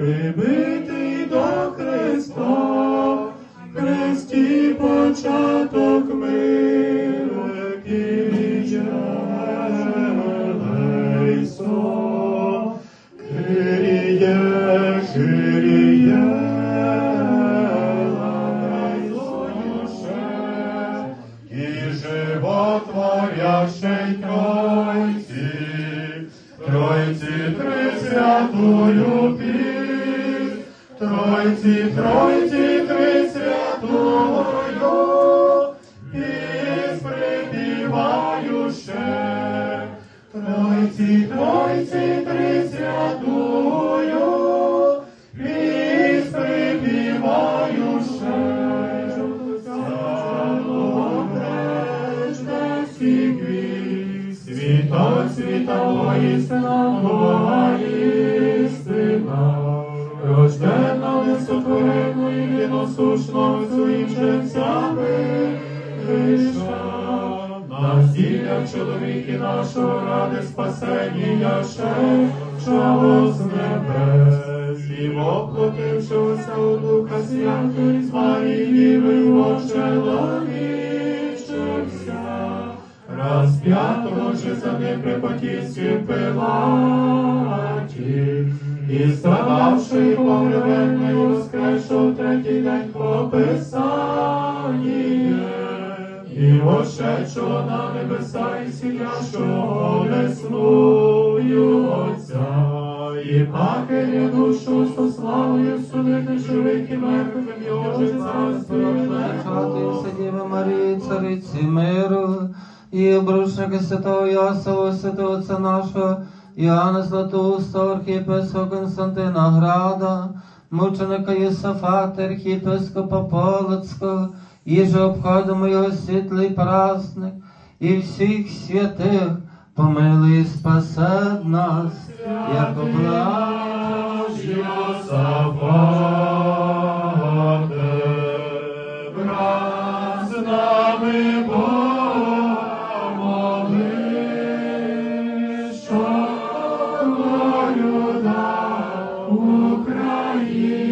прибитий до Христа, Христі початок і животворящий Тройці, Тройці Трисвятую піснь, Тройці, Тройці Трисвятую, піснь припіваю ще. Тройці, Тройці, Трисвятую, світа, воїстина, Бога істина, рождена висотворенну і віносушно своїм життями гріша. Насілля чоловіки нашого ради спасення ще, чого з небес, і воплотившогося у Духа Святої з Марії, вивочеловічився, розп'ятого же за ним при потісті Пилаті, і страдавши погребенний воскресшов третій день по Писанні, і вошедшого на небеса, і сидящого десною Отця, і пакеля душу со славою судити живих і мертвих, і Боже царство Чатися Діви Марії, цариці миру, і обрушника святого Ясова, святого Отця нашого, Іоанна Златоуста, архієпископа Константина Града, мученика Єсафата, архієпископа Полоцького, і же обходимо його світлий праздник, і всіх святих помилуй і спасе нас, як благ. України.